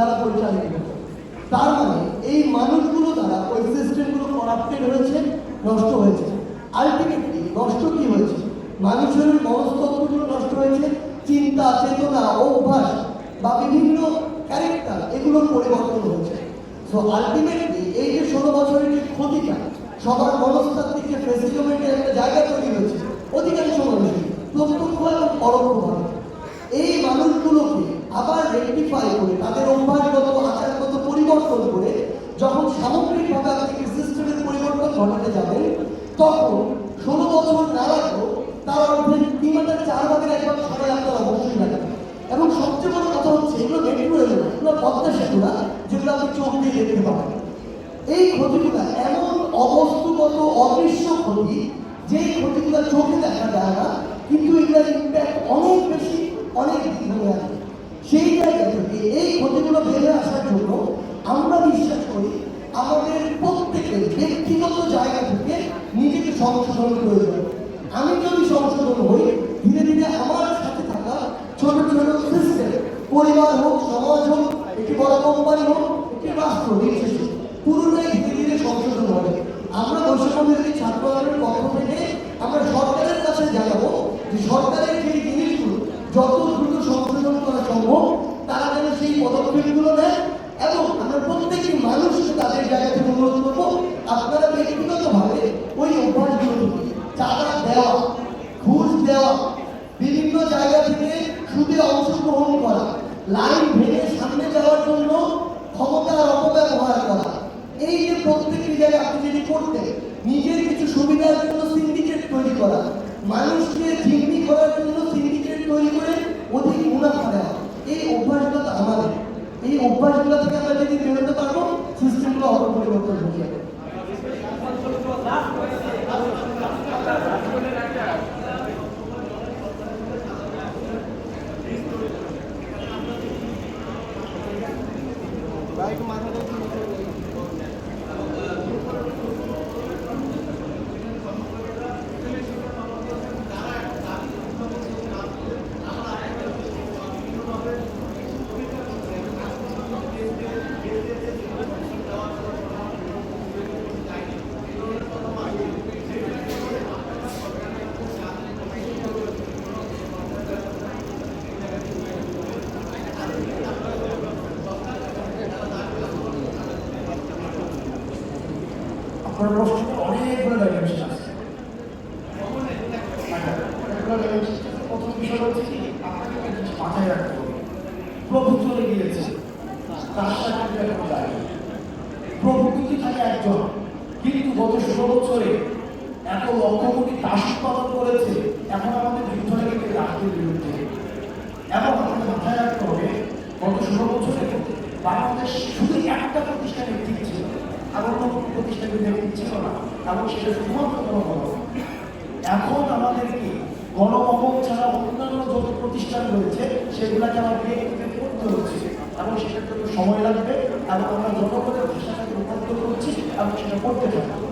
দ্বারা পরিচালিত। হতো তার মানে এই মানুষগুলো দ্বারা ওই সিস্টেমগুলো করাপ্টেড হয়েছে, নষ্ট হয়েছে। আলটিমেটলি নষ্ট কি হয়েছে? মানুষের মনস্তত্ত্বগুলো নষ্ট হয়েছে, চিন্তা, চেতনা, অভ্যাস বা বিভিন্ন ক্যারেক্টার এগুলোর পরিবর্তন হয়েছে। সো আলটিমেটলি এই যে ষোলো বছরের যে ক্ষতিটা, সবার মনস্তাত্ত্বিক যে ফেসিলিমেন্টের একটা জায়গা তৈরি হয়েছে, অধিকাংশ মানুষই প্রত্যক্ষ এবং পরোক্ষভাবে এই মানুষগুলোকে আবার রেকটিফাই করে, তাদের অভ্যাসগত, আচারগত পরিবর্তন করে, যখন সামগ্রিকভাবে আপনি সিস্টেমের পরিবর্তন ঘটাতে যাবেন তখন ষোলো বছর না লাগলেও তার অর্ধেক কিংবা চার ভাগের এক ভাগ সময় আপনার অবশ্যই লাগবে এবং সবচেয়ে বড় কথা হচ্ছে, এগুলো মেট্রো রেল এগুলো পদ্মা সেতু না যেগুলো আপনি চোখ দিয়ে দেখতে পাবেন। এই ক্ষতিগুলো এমন অবস্তুগত, অদৃশ্য ক্ষতি যে ক্ষতিগুলো চোখে দেখা যায় না কিন্তু এগুলোর ইম্প্যাক্ট অনেক বেশি অনেক দীর্ঘ আছে সেই জায়গা থেকে এই ক্ষতিগুলো ফেলে আসার জন্য আমরা বিশ্বাস করি আমাদের প্রত্যেকের ব্যক্তিগত জায়গা থেকে নিজেকে সংশোধন প্রয়োজন। আমি যদি সংশোধন হই, ধীরে ধীরে আমার সাথে থাকা ছোট ছোট সিস্টেম পরিবার হোক, সমাজ হোক, একটি বড় কোম্পানি হোক, একটি রাষ্ট্র নির্বিশেষে পুরোটাই লাইন ভেঙে সামনে যাওয়ার জন্য ক্ষমতার অপব্যবহার করা। এই যে প্রত্যেকটি জায়গায় আপনি যদি করতেন, নিজের কিছু সুবিধার জন্য সিন্ডিকেট তৈরি করা, মানুষকে জিম্মি করার জন্য সিন্ডিকেট তৈরি করে অধিক মুনাফা দেওয়া এই অভ্যাসগুলো আমাদের। এই অভ্যাসগুলো থেকে আমরা যদি বেরোতে পারব সিস্টেমগুলো অল্প পরিবর্তন হয়ে যাবে। mais আপনার প্রশ্নে অনেকগুলো আছে আচ্ছা, আছে। প্রথম বিষয় হচ্ছে কি আপনাকে মাথায় রাখতে হবে। প্রভু চলে গিয়েছে। তার সাথে এখন থাকে একজন। কিন্তু গত ষোলো বছরে এত লক্ষ কোটি দাস উৎপাদন করেছে এখন আমাদের যুদ্ধ লেগেছে রাষ্ট্রের বিরুদ্ধে আমাদের মাথায় রাখতে হবে গত ষোলো বছরে বাংলাদেশ কোনো প্রতিষ্ঠানের ছিল না। এবং সেটা শুধুমাত্র গণভবন এখন আমাদেরকে গণভবন ছাড়া অন্যান্য যত প্রতিষ্ঠান রয়েছে, সেগুলোকে আমাদের করতে হচ্ছে। এবং সেটার জন্য সময় লাগবে এবং আমরা জনগণের ভাষাটাকে রূপান্তর করছি এবং সেটা করতে থাকব